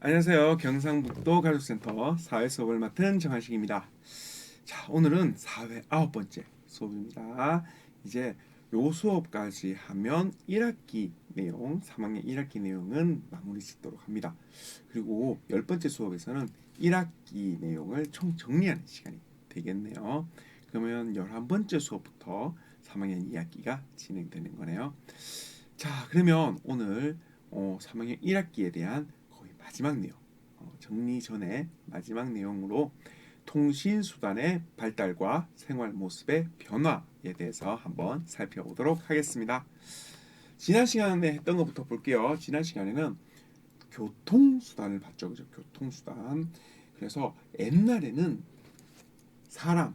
안녕하세요. 경상북도 가족센터 사회 수업을 맡은 정한식입니다. 자, 오늘은 사회 아홉 번째 수업입니다. 이제 요 수업까지 하면 1학기 내용, 3학년 1학기 내용은 마무리 짓도록 합니다. 그리고 열 번째 수업에서는 1학기 내용을 총 정리하는 시간이 되겠네요. 그러면 11번째 수업부터 3학년 2학기가 진행되는 거네요. 자, 그러면 오늘 어, 3학년 1학기에 대한 마지막 내용, 어, 정리 전에 마지막 내용으로 통신 수단의 발달과 생활 모습의 변화에 대해서 한번 살펴보도록 하겠습니다. 지난 시간에 했던 것부터 볼게요. 지난 시간에는 교통 수단을 봤죠. 그죠? 교통 수단. 그래서 옛날에는 사람,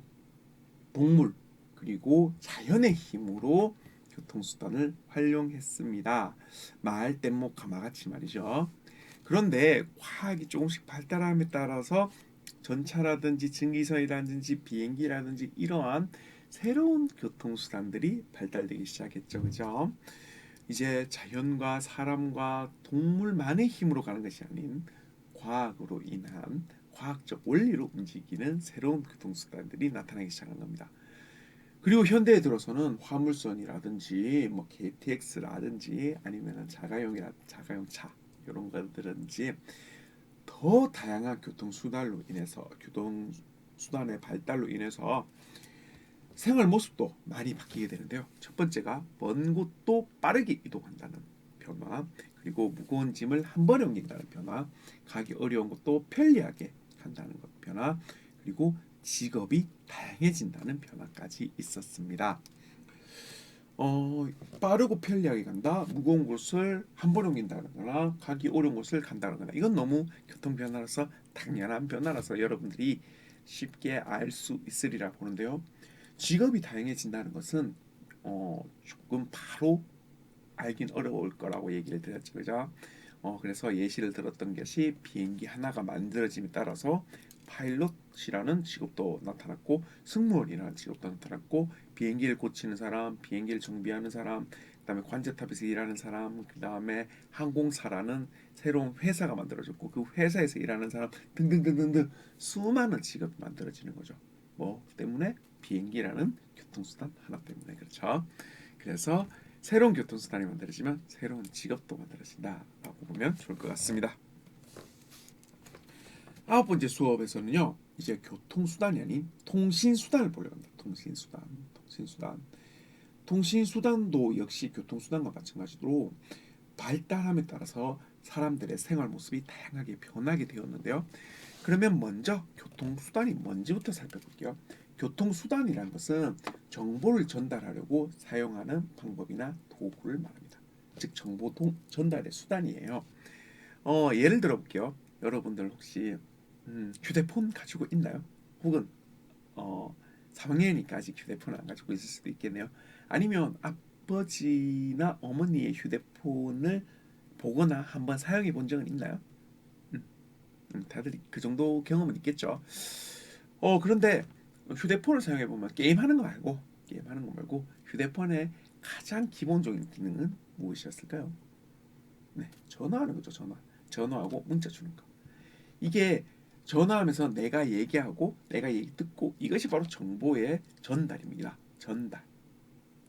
동물, 그리고 자연의 힘으로 교통수단을 활용했습니다. 말, 뗏목, 가마같이 말이죠. 그런데 과학이 조금씩 발달함에 따라서 전차라든지 증기선이라든지 비행기라든지 이러한 새로운 교통수단들이 발달되기 시작했죠. 그죠? 이제 자연과 사람과 동물만의 힘으로 가는 것이 아닌 과학으로 인한 과학적 원리로 움직이는 새로운 교통수단들이 나타나기 시작한 겁니다. 그리고 현대에 들어서는 화물선이라든지 뭐 KTX라든지 아니면 자가용이라 자가용 차 이런 것들은지 더 다양한 교통 수단으로 인해서 교통 수단의 발달로 인해서 생활 모습도 많이 바뀌게 되는데요. 첫 번째가 먼 곳도 빠르게 이동한다는 변화, 그리고 무거운 짐을 한 번에 옮긴다는 변화, 가기 어려운 곳도 편리하게 간다는 것 변화, 그리고 직업이 다양해진다는 변화까지 있었습니다. 어, 빠르고 편리하게 간다, 무거운 곳을 한 번 옮긴다거나 가기 어려운 곳을 간다거나 이건 너무 교통 변화라서 당연한 변화라서 여러분들이 쉽게 알 수 있으리라 보는데요. 직업이 다양해진다는 것은 어, 조금 바로 알긴 어려울 거라고 얘기를 드렸죠, 그죠? 어, 그래서 예시를 들었던 것이 비행기 하나가 만들어짐에 따라서 파일럿 이라는 직업도 나타났고 승무원이라는 직업도 나타났고 비행기를 고치는 사람, 비행기를 정비하는 사람, 그다음에 관제탑에서 일하는 사람, 그다음에 항공사라는 새로운 회사가 만들어졌고 그 회사에서 일하는 사람 등등등등등 수많은 직업이 만들어지는 거죠. 뭐 때문에 비행기라는 교통수단 하나 때문에 그렇죠. 그래서 새로운 교통수단이 만들어지면 새로운 직업도 만들어진다라고 보면 좋을 것 같습니다. 아홉 번째 수업에서는요, 이제 교통수단이 아닌 통신수단을 보려고 합니다. 통신수단, 통신수단. 통신수단도 역시 교통수단과 마찬가지로 발달함에 따라서 사람들의 생활 모습이 다양하게 변하게 되었는데요. 그러면 먼저 교통수단이 뭔지부터 살펴볼게요. 교통수단이라는 것은 정보를 전달하려고 사용하는 방법이나 도구를 말합니다. 즉 정보 동, 전달의 수단이에요. 어, 예를 들어 볼게요. 여러분들 혹시 음, 휴대폰 가지고 있나요? 혹은 어, 3학년이니까 아직 휴대폰 안 가지고 있을 수도 있겠네요. 아니면 아버지나 어머니의 휴대폰을 보거나 한번 사용해 본 적은 있나요? 음, 음, 다들 그 정도 경험은 있겠죠. 어, 그런데 휴대폰을 사용해 보면 게임하는 거 말고 게임하는 거 말고 휴대폰의 가장 기본적인 기능은 무엇이었을까요? 네, 전화하는 거죠. 전화. 전화하고 문자 주는 거. 이게 전화하면서 내가 얘기하고 내가 얘기 듣고 이것이 바로 정보의 전달입니다. 전달.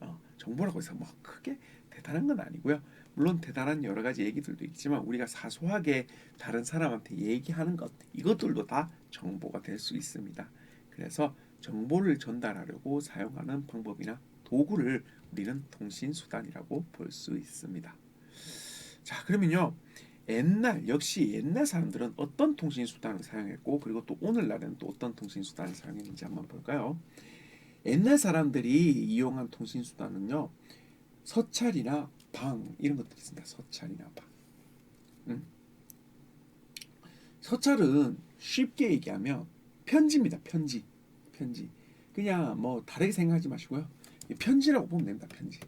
어, 정보라고 해서 뭐 크게 대단한 건 아니고요. 물론 대단한 여러 가지 얘기들도 있지만 우리가 사소하게 다른 사람한테 얘기하는 것 이것들도 다 정보가 될 수 있습니다. 그래서 정보를 전달하려고 사용하는 방법이나 도구를 우리는 통신 수단이라고 볼 수 있습니다. 자, 그러면요. 옛날 역시 옛날 사람들은 어떤 통신 수단을 사용했고 그리고 또 오늘날에는 또 어떤 통신 수단을 사용했는지 한번 볼까요? 옛날 사람들이 이용한 통신 수단은요 서찰이나 방 이런 것들이 있습니다. 서찰이나 방. 음. 서찰은 쉽게 얘기하면 편지입니다. 편지. 편지. 그냥 뭐 다르게 생각하지 마시고요. 편지라고 보면 됩니다. 편지.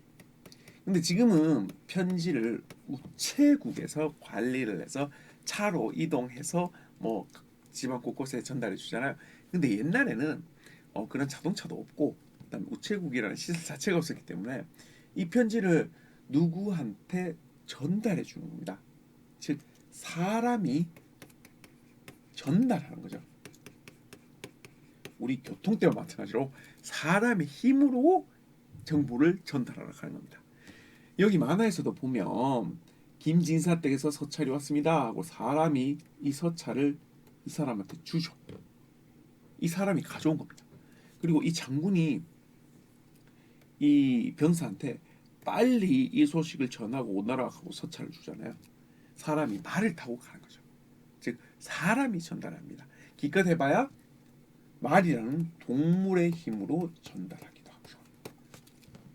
근데 지금은 편지를 우체국에서 관리를 해서 차로 이동해서 뭐 지방 곳곳에 전달해 주잖아요. 근데 옛날에는 어, 그런 자동차도 없고 일단 우체국이라는 시설 자체가 없었기 때문에 이 편지를 누구한테 전달해 주는 겁니다. 즉 사람이 전달하는 거죠. 우리 교통 때와 마찬가지로 사람의 힘으로 정보를 전달하러 가는 겁니다. 여기 만화에서도 보면 김진사 댁에서 서찰이 왔습니다 하고 사람이 이 서찰을 이 사람한테 주죠. 이 사람이 가져온 겁니다. 그리고 이 장군이 이 병사한테 빨리 이 소식을 전하고 오너라 하고 서찰을 주잖아요. 사람이 말을 타고 가는 거죠. 즉 사람이 전달합니다. 기껏 해봐야 말이라는 동물의 힘으로 전달하기도.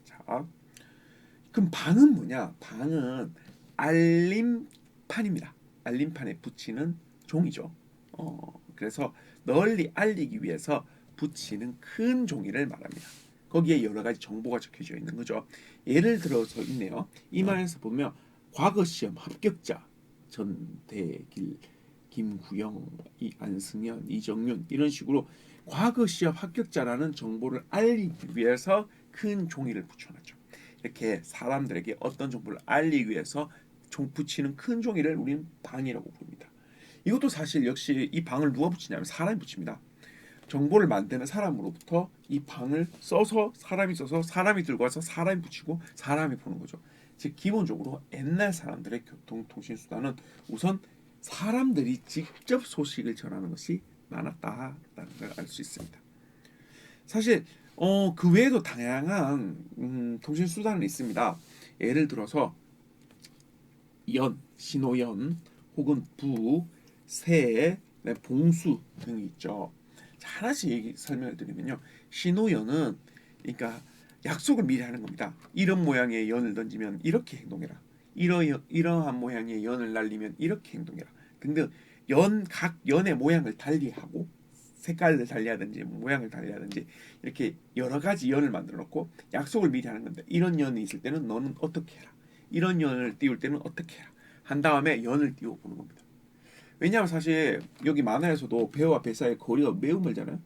자, 그럼 방은 뭐냐? 방은 알림판입니다. 알림판에 붙이는 종이죠. 어, 그래서 널리 알리기 위해서 붙이는 큰 종이를 말합니다. 거기에 여러 가지 정보가 적혀져 있는 거죠. 예를 들어서 있네요. 이 말에서 보면 과거 시험 합격자 전대길, 김구영, 이 안승현, 이정윤 이런 식으로 과거 시험 합격자라는 정보를 알리기 위해서 큰 종이를 붙여놨죠. 이렇게 사람들에게 어떤 정보를 알리기 위해서 종 붙이는 큰 종이를 우리는 방이라고 부릅니다. 이것도 사실 역시 이 방을 누가 붙이냐면 사람이 붙입니다. 정보를 만드는 사람으로부터 이 방을 써서 사람이 써서 사람이 들고 와서 사람이 붙이고 사람이 보는 거죠. 즉 기본적으로 옛날 사람들의 교통통신 수단은 우선 사람들이 직접 소식을 전하는 것이 많았다라는 걸 알 수 있습니다. 사실 어, 그 외에도 다양한 음, 통신 수단은 있습니다. 예를 들어서 연, 신호연, 혹은 부, 새, 네, 봉수 등이 있죠. 자, 하나씩 설명을 드리면요. 신호연은 그러니까 약속을 미리 하는 겁니다. 이런 모양의 연을 던지면 이렇게 행동해라. 이러, 이러한 모양의 연을 날리면 이렇게 행동해라. 등등 연 각 연의 모양을 달리하고 색깔을 달리하든지 모양을 달리하든지 이렇게 여러 가지 연을 만들어 놓고 약속을 미리 하는 건데 이런 연이 있을 때는 너는 어떻게 해라. 이런 연을 띄울 때는 어떻게 해라. 한 다음에 연을 띄워 보는 겁니다. 왜냐하면 사실 여기 만화에서도 배우와 배 사이의 거리가 매우 멀잖아요.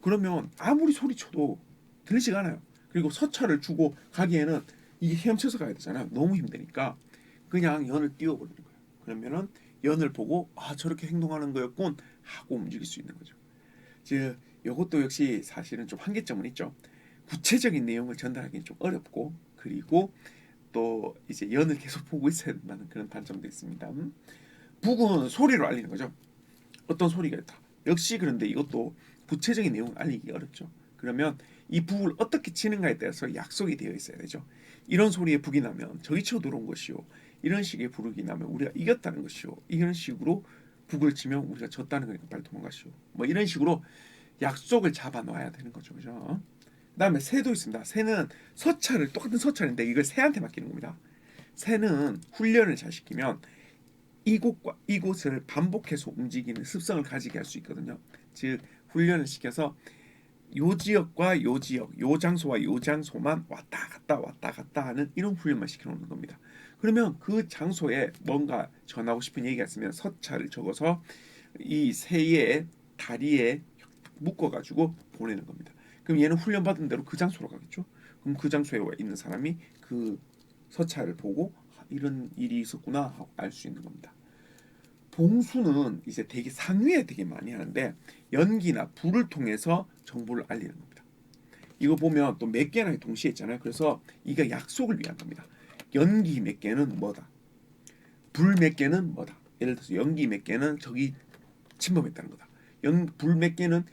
그러면 아무리 소리쳐도 들리지가 않아요. 그리고 서찰을 주고 가기에는 이게 헤엄쳐서 가야 되잖아요. 너무 힘드니까 그냥 연을 띄워 버리는 거예요. 그러면은 연을 보고 아 저렇게 행동하는 거였군 하고 움직일 수 있는 거죠. 즉 이것도 역시 사실은 좀 한계점은 있죠. 구체적인 내용을 전달하기는 좀 어렵고 그리고 또 이제 연을 계속 보고 있어야 된다는 그런 단점도 있습니다. 음? 북은 소리로 알리는 거죠. 어떤 소리가 있다. 역시 그런데 이것도 구체적인 내용을 알리기 어렵죠. 그러면 이 북을 어떻게 치는가에 따라서 약속이 되어 있어야 되죠. 이런 소리에 북이 나면 저기 쳐 들어온 것이요. 이런 식의 부르기 나면 우리가 이겼다는 것이요. 이런 식으로 북을 치면 우리가 졌다는 거니까 빨리 도망가시오. 뭐 이런 식으로 약속을 잡아 놔야 되는 거죠. 그죠? 그다음에 새도 있습니다. 새는 서찰을 똑같은 서찰인데 이걸 새한테 맡기는 겁니다. 새는 훈련을 잘 시키면 이곳과 이곳을 반복해서 움직이는 습성을 가지게 할 수 있거든요. 즉 훈련을 시켜서 요 지역과 요 지역, 요 장소와 요 장소만 왔다 갔다 왔다 갔다 하는 이런 훈련만 시켜놓는 겁니다. 그러면 그 장소에 뭔가 전하고 싶은 얘기가 있으면 서찰을 적어서 이 새의 다리에 묶어가지고 보내는 겁니다. 그럼 얘는 훈련받은 대로 그 장소로 가겠죠. 그럼 그 장소에 있는 사람이 그 서찰을 보고 아, 이런 일이 있었구나 하고 알 수 있는 겁니다. 봉수는 이제 되게 상위에 되게 많이 하는데 연기나 불을 통해서 정보를 알리는 겁니다. 이거 보면 또 몇 개나 동시에 있잖아요. 그래서 이게 약속을 위한 겁니다. 연기 몇 개는 뭐다. 불 몇 개는 뭐다. 예를 들어서 연기 몇 개는 저기 침범했다는 거다. 연, 불몇 개는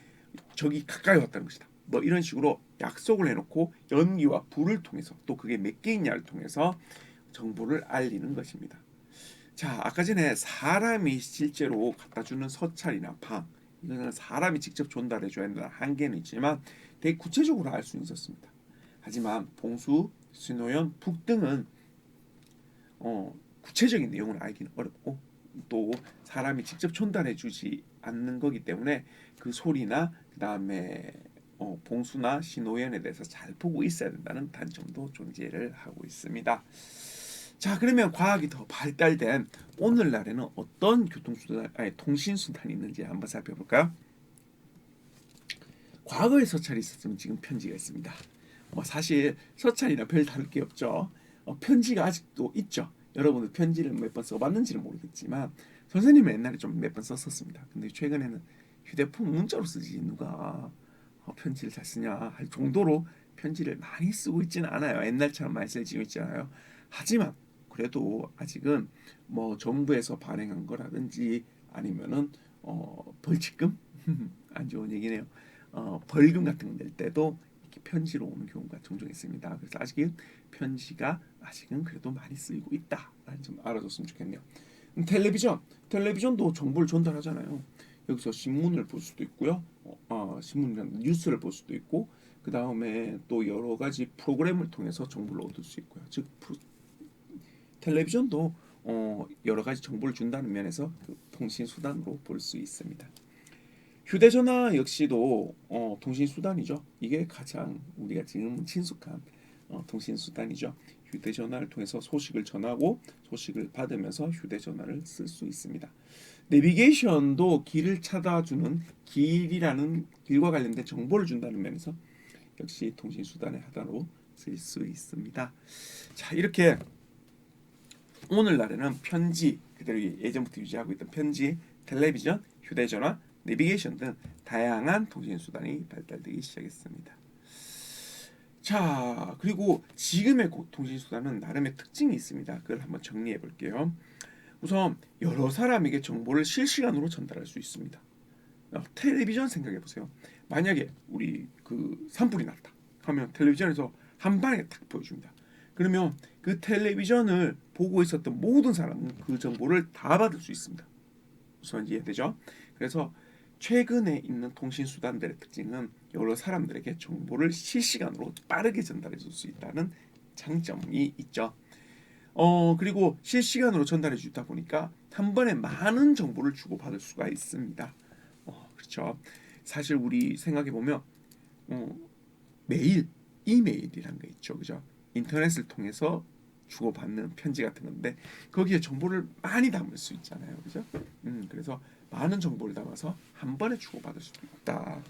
저기 가까이 왔다는 것이다. 뭐 이런 식으로 약속을 해놓고 연기와 불을 통해서 또 그게 몇 개있냐를 통해서 정보를 알리는 것입니다. 자, 아까 전에 사람이 실제로 갖다 주는 서찰이나 방 이거는 사람이 직접 전달해 줘야 된다는 한계는 있지만 되게 구체적으로 알 수 있었습니다. 하지만 봉수, 신호연, 북 등은 어, 구체적인 내용을 알기는 어렵고 또 사람이 직접 전달해 주지 않는 거기 때문에 그 소리나 그 다음에 어, 봉수나 신호연에 대해서 잘 보고 있어야 된다는 단점도 존재를 하고 있습니다. 자 그러면 과학이 더 발달된 오늘날에는 어떤 교통수단 아니 통신수단이 있는지 한번 살펴볼까요? 과거에 서찰이 있었으면 지금 편지가 있습니다. 뭐 사실 서찰이나 별 다를 게 없죠. 어, 편지가 아직도 있죠. 여러분들 편지를 몇 번 써봤는지는 모르겠지만 선생님은 옛날에 좀 몇 번 썼었습니다. 근데 최근에는 휴대폰 문자로 쓰지 누가 어, 편지를 잘 쓰냐 할 정도로 편지를 많이 쓰고 있지는 않아요. 옛날처럼 많이 쓰지고 있지 않아요. 하지만 그래도 아직은 뭐 정부에서 발행한 거라든지 아니면은 어 벌칙금 안 좋은 얘기네요. 어 벌금 같은 거 낼 때도 편지로 오는 경우가 종종 있습니다. 그래서 아직은 편지가 아직은 그래도 많이 쓰이고 있다라는 점 알아줬으면 좋겠네요. 음, 텔레비전, 텔레비전도 정보를 전달하잖아요. 여기서 신문을 볼 수도 있고요. 어, 어, 신문이란 뉴스를 볼 수도 있고 그 다음에 또 여러 가지 프로그램을 통해서 정보를 얻을 수 있고요. 즉 프로, 텔레비전도 어, 여러 가지 정보를 준다는 면에서 그 통신 수단으로 볼 수 있습니다. 휴대전화 역시도 어, 통신 수단이죠. 이게 가장 우리가 지금 친숙한 어, 통신 수단이죠. 휴대전화를 통해서 소식을 전하고 소식을 받으면서 휴대전화를 쓸 수 있습니다. 내비게이션도 길을 찾아주는 길이라는 길과 관련된 정보를 준다는 면에서 역시 통신 수단의 하나로 쓸 수 있습니다. 자 이렇게 오늘날에는 편지 그대로 예전부터 유지하고 있던 편지, 텔레비전, 휴대전화, 내비게이션 등 다양한 통신 수단이 발달되기 시작했습니다. 자 그리고 지금의 고- 통신 수단은 나름의 특징이 있습니다. 그걸 한번 정리해 볼게요. 우선 여러 사람에게 정보를 실시간으로 전달할 수 있습니다. 어, 텔레비전 생각해 보세요. 만약에 우리 그 산불이 났다 하면 텔레비전에서 한 방에 딱 보여줍니다. 그러면 그 텔레비전을 보고 있었던 모든 사람은 그 정보를 다 받을 수 있습니다. 우선 이해되죠? 그래서 최근에 있는 통신 수단들의 특징은 여러 사람들에게 정보를 실시간으로 빠르게 전달해 줄 수 있다는 장점이 있죠. 어 그리고 실시간으로 전달해 주다 보니까 한 번에 많은 정보를 주고 받을 수가 있습니다. 어 그렇죠. 사실 우리 생각해 보면 어, 메일, 이메일이란 게 있죠, 그죠? 인터넷을 통해서 주고받는 편지 같은 건데 거기에 정보를 많이 담을 수 있잖아요, 그죠? 음 그래서 많은 정보를 담아서 한 번에 주고받을 수도 있다.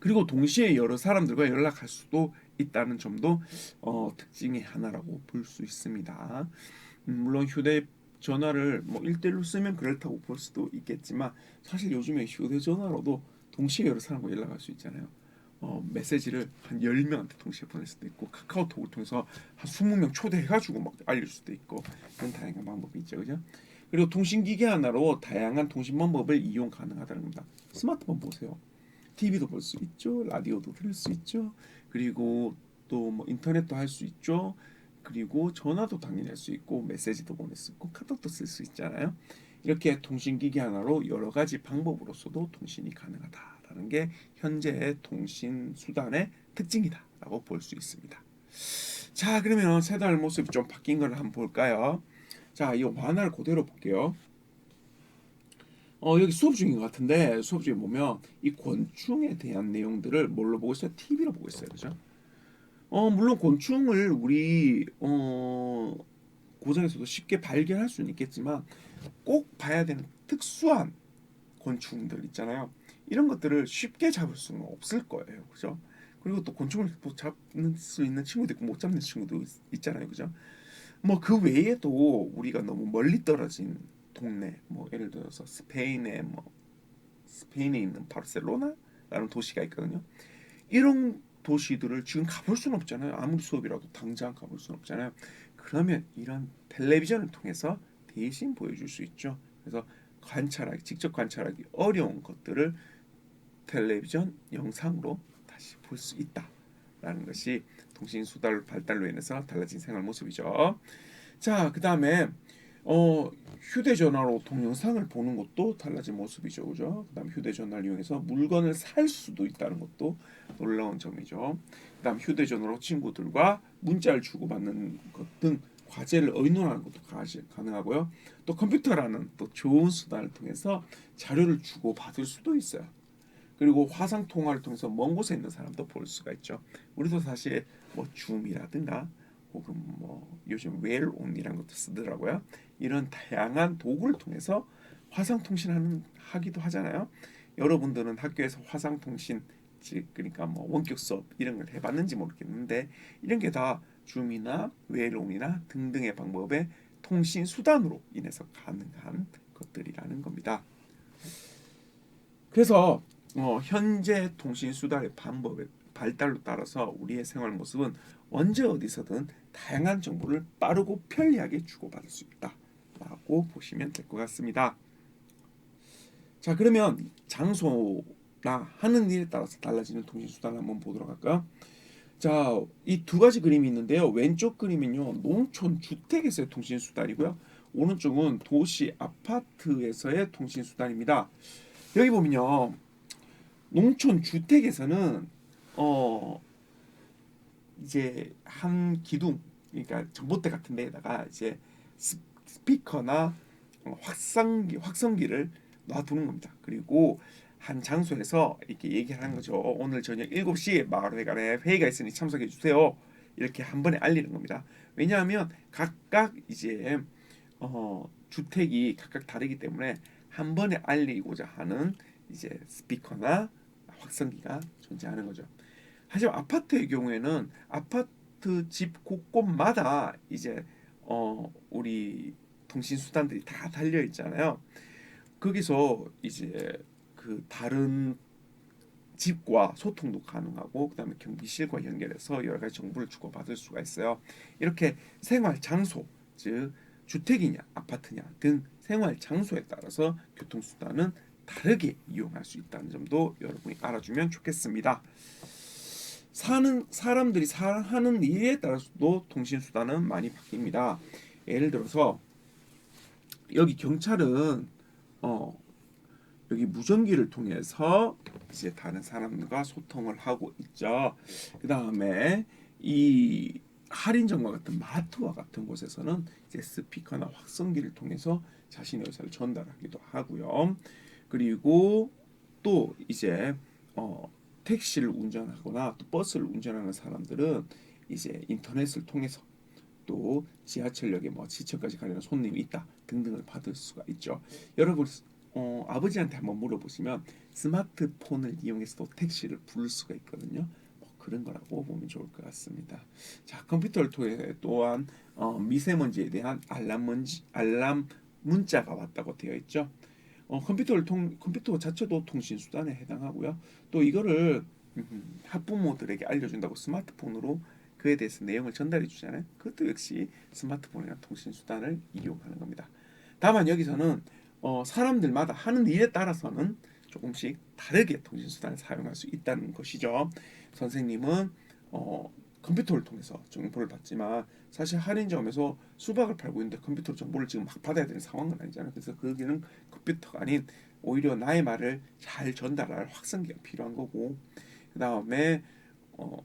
그리고 동시에 여러 사람들과 연락할 수도 있다는 점도 어, 특징의 하나라고 볼 수 있습니다. 음, 물론 휴대 전화를 뭐 1대1로 쓰면 그렇다고 볼 수도 있겠지만 사실 요즘에 휴대 전화로도 동시에 여러 사람과 연락할 수 있잖아요. 어, 메시지를 한 10명한테 동시에 보낼 수도 있고 카카오톡을 통해서 한 20명 초대해가지고 막 알릴 수도 있고 그런 다양한 방법이 있죠. 그죠? 그리고 통신기기 하나로 다양한 통신 방법을 이용 가능하다는 겁니다. 스마트폰 보세요. TV도 볼 수 있죠. 라디오도 들을 수 있죠. 그리고 또 뭐 인터넷도 할 수 있죠. 그리고 전화도 당연히 할 수 있고 메시지도 보낼 수 있고 카톡도 쓸 수 있잖아요. 이렇게 통신기기 하나로 여러 가지 방법으로서도 통신이 가능하다라는 게 현재의 통신 수단의 특징이다라고 볼 수 있습니다. 자, 그러면 세달 모습이 좀 바뀐 걸 한번 볼까요? 자, 이 만화를 그대로 볼게요. 어, 여기 수업 중인 것 같은데 수업 중에 보면 이 곤충에 대한 내용들을 뭘로 보고 있어요? TV로 보고 있어요, 그죠? 어, 물론 곤충을 우리 어, 고전에서도 쉽게 발견할 수는 있겠지만 꼭 봐야 되는 특수한 곤충들 있잖아요. 이런 것들을 쉽게 잡을 수는 없을 거예요, 그죠? 그리고 또 곤충을 뭐 잡는 수 있는 친구도 있고 못 잡는 친구도 있, 있잖아요, 그죠? 뭐 그 외에도 우리가 너무 멀리 떨어진 동네, 뭐 예를 들어서 스페인의 뭐 스페인에 있는 바르셀로나라는 도시가 있거든요. 이런 도시들을 지금 가볼 수는 없잖아요. 아무리 수업이라도 당장 가볼 수는 없잖아요. 그러면 이런 텔레비전을 통해서 대신 보여줄 수 있죠. 그래서 관찰하기, 직접 관찰하기 어려운 것들을 텔레비전 영상으로 다시 볼 수 있다라는 것이 통신 수단 발달로 인해서 달라진 생활 모습이죠. 자, 그 다음에 어, 휴대전화로 동영상을 보는 것도 달라진 모습이죠, 그죠? 그다음 휴대전화를 이용해서 물건을 살 수도 있다는 것도 놀라운 점이죠. 그다음 휴대전화로 친구들과 문자를 주고받는 것 등 과제를 의논하는 것도 가능하고요. 또 컴퓨터라는 또 좋은 수단을 통해서 자료를 주고 받을 수도 있어요. 그리고 화상 통화를 통해서 먼 곳에 있는 사람도 볼 수가 있죠. 우리도 사실 뭐 줌이라든가 혹은 뭐 요즘 웰온이라는 것도 쓰더라고요. 이런 다양한 도구를 통해서 화상 통신하는 하기도 하잖아요. 여러분들은 학교에서 화상 통신 즉 그러니까 뭐 원격 수업 이런 걸 해봤는지 모르겠는데 이런 게 다 줌이나 웰온이나 등등의 방법의 통신 수단으로 인해서 가능한 것들이라는 겁니다. 그래서 어, 현재 통신 수단의 방법의 발달로 따라서 우리의 생활 모습은 언제 어디서든 다양한 정보를 빠르고 편리하게 주고받을 수 있다라고 보시면 될 것 같습니다. 자 그러면 장소나 하는 일에 따라서 달라지는 통신 수단을 한번 보도록 할까요? 자, 이 두 가지 그림이 있는데요. 왼쪽 그림은요, 농촌 주택에서의 통신 수단이고요. 오른쪽은 도시 아파트에서의 통신 수단입니다. 여기 보면요, 농촌 주택에서는 어 이제 한 기둥, 그러니까 전봇대 같은 데에다가 이제 스- 스피커나 어, 확성기 확성기를 놔두는 겁니다. 그리고 한 장소에서 이렇게 얘기하는 거죠. 오늘 저녁 7시 마을회관에 회의가 있으니 참석해 주세요. 이렇게 한 번에 알리는 겁니다. 왜냐하면 각각 이제 어, 주택이 각각 다르기 때문에 한 번에 알리고자 하는 이제 스피커나 확성기가 존재하는 거죠. 하지만 아파트의 경우에는 아파트 집 곳곳마다 이제 어, 우리 통신 수단들이 다 달려 있잖아요. 거기서 이제 그 다른 집과 소통도 가능하고 그다음에 경비실과 연결해서 여러 가지 정보를 주고받을 수가 있어요. 이렇게 생활 장소 즉 주택이냐 아파트냐 등 생활 장소에 따라서 교통 수단은 다르게 이용할 수 있다는 점도 여러분이 알아주면 좋겠습니다. 사는 사람들이 사, 하는 일에 따라서도 통신 수단은 많이 바뀝니다. 예를 들어서 여기 경찰은 어 여기 무전기를 통해서 이제 다른 사람과 소통을 하고 있죠. 그 다음에 이 할인점과 같은 마트와 같은 곳에서는 이제 스피커나 확성기를 통해서 자신의 의사를 전달하기도 하고요. 그리고 또 이제 어, 택시를 운전하거나 또 버스를 운전하는 사람들은 이제 인터넷을 통해서 또 지하철역에 뭐 지천까지 가려는 손님이 있다 등등을 받을 수가 있죠. 여러분 어, 아버지한테 한번 물어보시면 스마트폰을 이용해서도 택시를 부를 수가 있거든요. 뭐 그런 거라고 보면 좋을 것 같습니다. 자 컴퓨터를 통해 또한 어, 미세먼지에 대한 알람 문지, 알람 문자가 왔다고 되어 있죠. 어, 컴퓨터를 통 컴퓨터 자체도 통신 수단에 해당하고요. 또 이거를 음, 학부모들에게 알려준다고 스마트폰으로 그에 대해서 내용을 전달해 주잖아요. 그것도 역시 스마트폰이나 통신 수단을 이용하는 겁니다. 다만 여기서는 어, 사람들마다 하는 일에 따라서는 조금씩 다르게 통신 수단을 사용할 수 있다는 것이죠. 선생님은 어, 컴퓨터를 통해서 정보를 받지만 사실 할인점에서 수박을 팔고 있는데 컴퓨터 정보를 지금 막 받아야 되는 상황은 아니잖아요. 그래서 거기는 컴퓨터가 아닌 오히려 나의 말을 잘 전달할 확성기가 필요한 거고 그 다음에 어,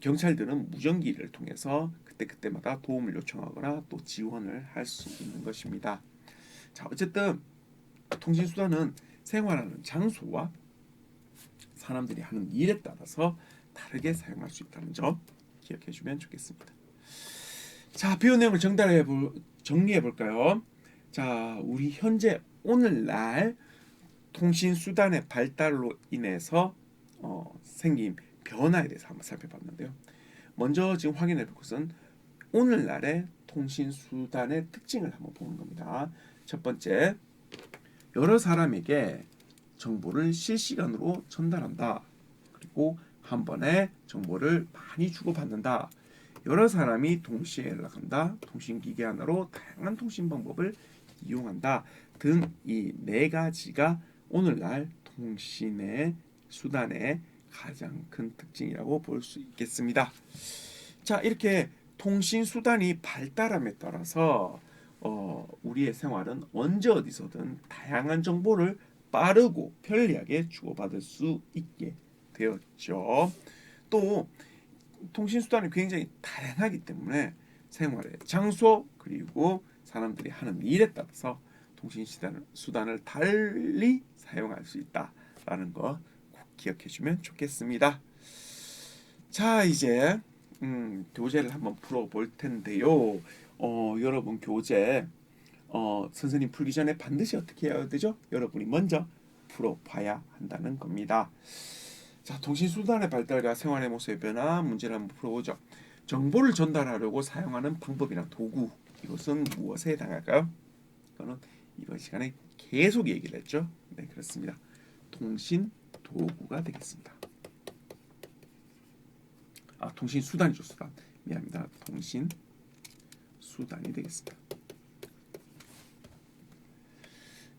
경찰들은 무전기를 통해서 그때 그때마다 도움을 요청하거나 또 지원을 할 수 있는 것입니다. 자 어쨌든 통신 수단은 생활하는 장소와 사람들이 하는 일에 따라서 다르게 사용할 수 있다는 점 기억해 주면 좋겠습니다. 자, 배운 내용을 정리해 볼 정리해 볼까요? 자, 우리 현재 오늘날 통신 수단의 발달로 인해서 어, 생긴 변화에 대해서 한번 살펴봤는데요. 먼저 지금 확인해 볼 것은 오늘날의 통신 수단의 특징을 한번 보는 겁니다. 첫 번째, 여러 사람에게 정보를 실시간으로 전달한다. 그리고 한 번에 정보를 많이 주고받는다. 여러 사람이 동시에 연락한다. 통신기계 하나로 다양한 통신 방법을 이용한다. 등 이 네 가지가 오늘날 통신의 수단의 가장 큰 특징이라고 볼 수 있겠습니다. 자, 이렇게 통신 수단이 발달함에 따라서 어, 우리의 생활은 언제 어디서든 다양한 정보를 빠르고 편리하게 주고받을 수 있게 되었죠. 또 통신 수단이 굉장히 다양하기 때문에 생활의 장소 그리고 사람들이 하는 일에 따라서 통신 수단을, 수단을 달리 사용할 수 있다라는 거 꼭 기억해 주면 좋겠습니다. 자 이제 음, 교재를 한번 풀어볼 텐데요. 어, 여러분 교재 어, 선생님 풀기 전에 반드시 어떻게 해야 되죠? 여러분이 먼저 풀어봐야 한다는 겁니다. 자, 통신 수단의 발달과 생활의 모습의 변화 문제를 한번 풀어보죠. 정보를 전달하려고 사용하는 방법이나 도구 이것은 무엇에 해당할까요? 이거는 이번 시간에 계속 얘기를 했죠. 네, 그렇습니다. 통신 도구가 되겠습니다. 아, 통신 수단이죠, 수단. 미안합니다. 통신 수단이 되겠습니다.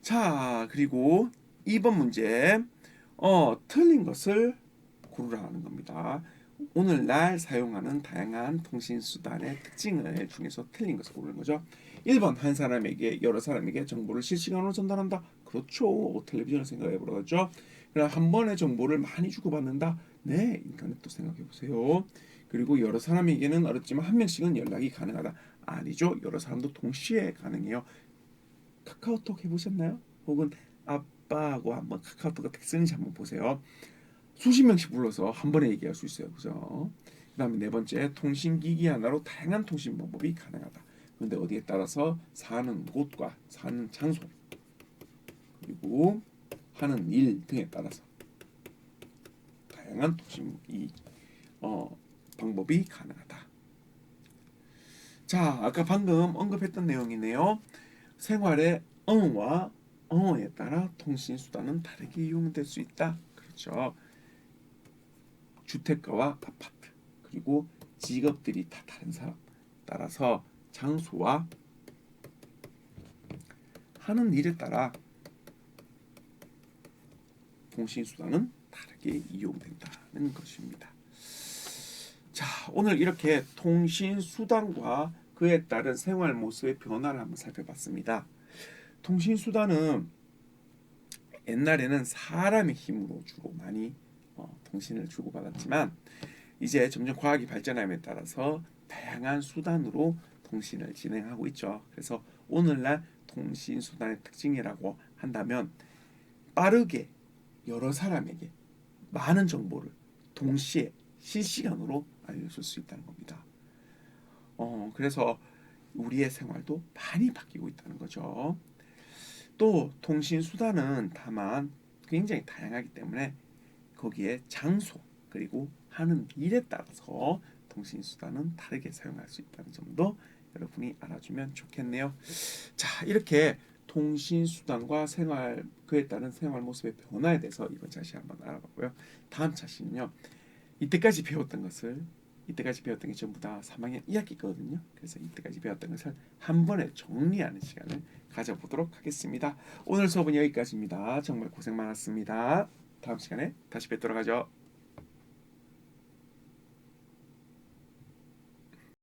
자, 그리고 2번 문제. 어, 틀린 것을 고르라는 겁니다. 오늘날 사용하는 다양한 통신 수단의 특징을 중에서 틀린 것을 고르는 거죠. 1번 한 사람에게 여러 사람에게 정보를 실시간으로 전달한다. 그렇죠. 텔레비전을 생각해 보라죠. 그럼 한 번에 정보를 많이 주고받는다. 네, 인터넷도 생각해 보세요. 그리고 여러 사람에게는 어렵지만 한 명씩은 연락이 가능하다. 아니죠. 여러 사람도 동시에 가능해요. 카카오톡 해보셨나요? 혹은 아빠하고 한번 카카오톡 어떻게 쓰는지 한번 보세요. 수십 명씩 불러서 한 번에 얘기할 수 있어요. 그죠? 그 다음에 네 번째 통신기기 하나로 다양한 통신 방법이 가능하다. 그런데 어디에 따라서 사는 곳과 사는 장소 그리고 하는 일 등에 따라서 다양한 통신 이 어, 방법이 가능하다. 자, 아까 방금 언급했던 내용이네요. 생활의 어와 어에 따라 통신 수단은 다르게 이용될 수 있다. 그렇죠. 주택가와 아파트 그리고 직업들이 다 다른 사람 따라서 장소와 하는 일에 따라 통신 수단은 다르게 이용된다는 것입니다. 자, 오늘 이렇게 통신 수단과 그에 따른 생활 모습의 변화를 한번 살펴봤습니다. 통신 수단은 옛날에는 사람의 힘으로 주로 많이 어, 통신을 주고 받았지만 이제 점점 과학이 발전함에 따라서 다양한 수단으로 통신을 진행하고 있죠. 그래서 오늘날 통신 수단의 특징이라고 한다면 빠르게 여러 사람에게 많은 정보를 동시에 실시간으로 알려줄 수 있다는 겁니다. 어, 그래서 우리의 생활도 많이 바뀌고 있다는 거죠. 또 통신 수단은 다만 굉장히 다양하기 때문에 거기에 장소 그리고 하는 일에 따라서 통신 수단은 다르게 사용할 수 있다는 점도 여러분이 알아주면 좋겠네요. 자, 이렇게 통신 수단과 생활 그에 따른 생활 모습의 변화에 대해서 이번 차시 한번 알아봤고요. 다음 차시는요. 이때까지 배웠던 것을 이때까지 배웠던 게 전부 다 3학년 2학기거든요. 그래서 이때까지 배웠던 것을 한 번에 정리하는 시간을 가져보도록 하겠습니다. 오늘 수업은 여기까지입니다. 정말 고생 많았습니다. 다음 시간에 다시 뵙도록 하죠.